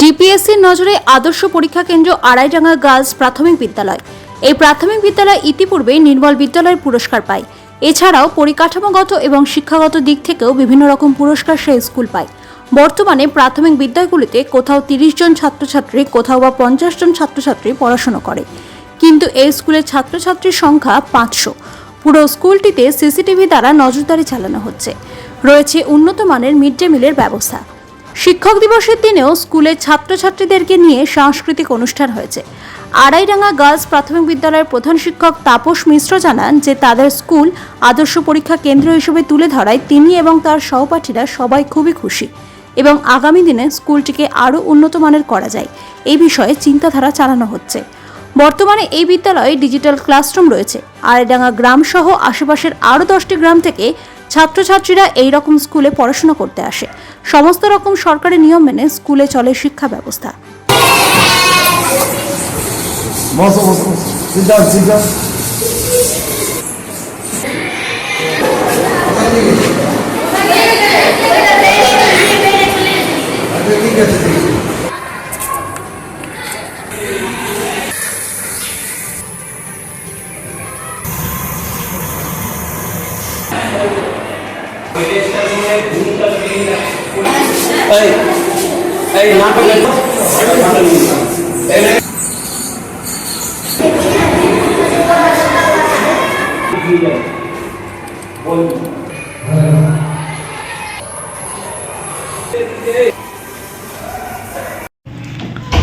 ডিপিএসসির নজরে আদর্শ পরীক্ষা কেন্দ্র আড়াইডাঙ্গা গার্লস প্রাথমিক বিদ্যালয়। এই প্রাথমিক বিদ্যালয় ইতিপূর্বে নির্মল বিদ্যালয়ের পুরস্কার পায়। এছাড়াও পরিকাঠামোগত এবং শিক্ষাগত দিক থেকেও বিভিন্ন রকম পুরস্কার সে স্কুল পায়। বর্তমানে প্রাথমিক বিদ্যালয়গুলিতে কোথাও তিরিশ জন ছাত্রছাত্রী, কোথাও বা পঞ্চাশ জন ছাত্রছাত্রী পড়াশোনা করে। কিন্তু এই স্কুলের ছাত্রছাত্রীর সংখ্যা পাঁচশো। পুরো স্কুলটিতে সিসিটিভি দ্বারা নজরদারি চালানো হচ্ছে। রয়েছে উন্নত মানের মিড ডে মিলের ব্যবস্থা। শিক্ষক দিবসের দিনেও স্কুলের ছাত্রছাত্রীদেরকে নিয়ে সাংস্কৃতিক অনুষ্ঠান হয়েছে। আড়াইডাঙ্গা গার্লস প্রাথমিক বিদ্যালয়ের প্রধান শিক্ষক তাপস মিশ্র জানান যে, তাদের স্কুল আদর্শ পরীক্ষা কেন্দ্র হিসেবে তুলে ধরায় তিনি এবং তার সহপাঠীরা সবাই খুবই খুশি এবং আগামী দিনে স্কুলটিকে আরও উন্নত মানের করা যায়। এই বিষয়ে চিন্তাধারা চালানো হচ্ছে। বর্তমানে এই বিদ্যালয়ে ডিজিটাল ক্লাসরুম রয়েছে। আড়াইডাঙ্গা গ্রাম সহ আশেপাশের আরও দশটি গ্রাম থেকে ছাত্রছাত্রীরা এই রকম স্কুলে পড়াশোনা করতে আসে। সমস্ত রকম সরকারি নিয়ম মেনে স্কুলে চলে শিক্ষা ব্যবস্থা. আচ্ছা, ঠিক আছে। এই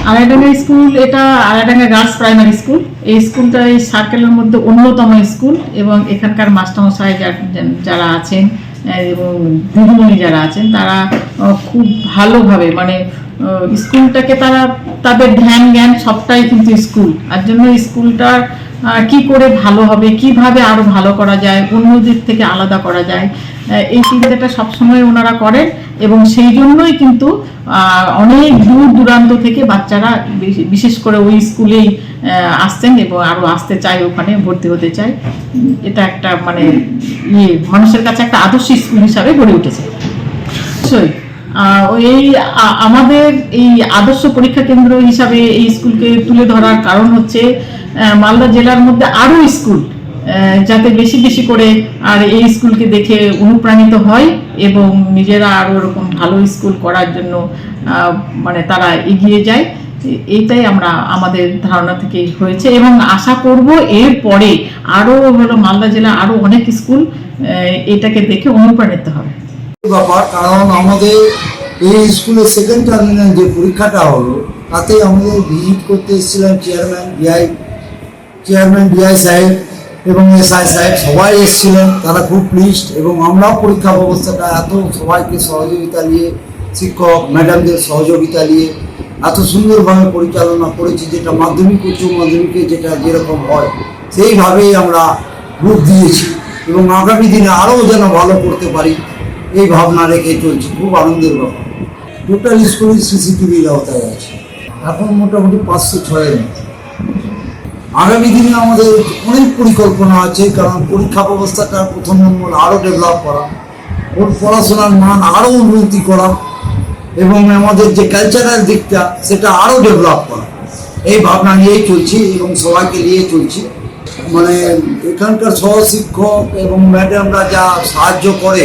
আড়াইডাঙ্গা স্কুল, এটা আড়াইডাঙ্গা গার্লস প্রাইমারি স্কুল। এই স্কুলটা এই সার্কেলের মধ্যে অন্যতম স্কুল এবং এখানকার মাস্টারমশাই যারা আছেন দিদিমণি যারা আছেন তারা খুব ভালোভাবে মানে স্কুলটাকে তারা তাদের ধ্যান জ্ঞান সবটাই কিন্তু স্কুল। আর জন্য স্কুলটার আহ, কি করে ভালো হবে কীভাবে আরও ভালো করা যায় অন্যদের থেকে আলাদা করা যায় এই চিন্তাটা সবসময় ওনারা করেন এবং সেই জন্যই কিন্তু অনেক দূর দূরান্ত থেকে বাচ্চারা বিশেষ করে ওই স্কুলেই আসছেন এবং আরও আসতে চায় ওখানে ভর্তি হতে উম, এটা একটা মানে ইয়ে মানুষের কাছে একটা আদর্শ স্কুল হিসাবে গড়ে উঠেছে। এই আমাদের এই আদর্শ পরীক্ষা কেন্দ্র হিসাবে এই স্কুলকে তুলে ধরার কারণ হচ্ছে মালদা জেলার মধ্যে আরও স্কুল যাতে বেশি বেশি করে আর এই স্কুলকে দেখে অনুপ্রাণিত হয় এবং নিজেরা আরও এরকম ভালো স্কুল করার জন্য মানে তারা এগিয়ে যায়। এ- এইটাই আমরা আমাদের ধারণা থেকে হয়েছে এবং আশা করব এর পরে আরও হলো মালদা জেলা আরও অনেক স্কুল এটাকে দেখে অনুপ্রাণিত হবে। ব্যাপার, কারণ আমাদের এই স্কুলের সেকেন্ড টার্মিনাল যে পরীক্ষাটা হলো তাতে আমাদের ভিজিট করতে এসেছিলাম চেয়ারম্যান ডিআই চেয়ারম্যান ডিআই সাহেব এবং এসআই সাহেব, সবাই এসেছিলেন তারা খুব প্লিজড এবং আমরাও পরীক্ষা ব্যবস্থাটা এত সবাইকে সহযোগিতা নিয়ে, শিক্ষক ম্যাডামদের সহযোগিতা নিয়ে এত সুন্দরভাবে পরিচালনা করেছি, যেটা মাধ্যমিক, উচ্চ মাধ্যমিকে যেটা যেরকম হয়, সেইভাবেই আমরা রূপ দিয়েছি এবং আগামী দিনে আরও যেন ভালো করতে পারি, এই ভাবনা রেখে চলছি। খুব আনন্দের ব্যাপার। টোটাল স্কুলের সিসিটিভির আওতায় আছে। এখন মোটামুটি পাঁচশো ছয়ের আগামী দিনে আমাদের অনেক পরিকল্পনা আছে, কারণ পরীক্ষা ব্যবস্থাটা প্রথম নম্বর আরও ডেভেলপ করা, ওর পড়াশোনার মান আরও উন্নতি করা এবং আমাদের যে কালচারাল দিকটা সেটা আরও ডেভেলপ করা। এই ভাবনা নিয়েই চলছি এবং সবাইকে নিয়ে চলছি। মানে এখানকার সহশিক্ষক এবং ম্যাডামরা যা সাহায্য করে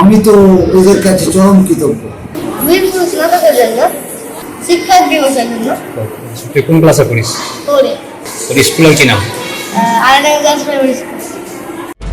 আমি তো ওদের কাছে চরম কৃতজ্ঞ। বিভিন্ন স্নাতকের জন্য শিক্ষা দিবসের জন্য। তুই কোন ক্লাসে পড়িস? করে তোর স্কুলের কি নাম? Primary school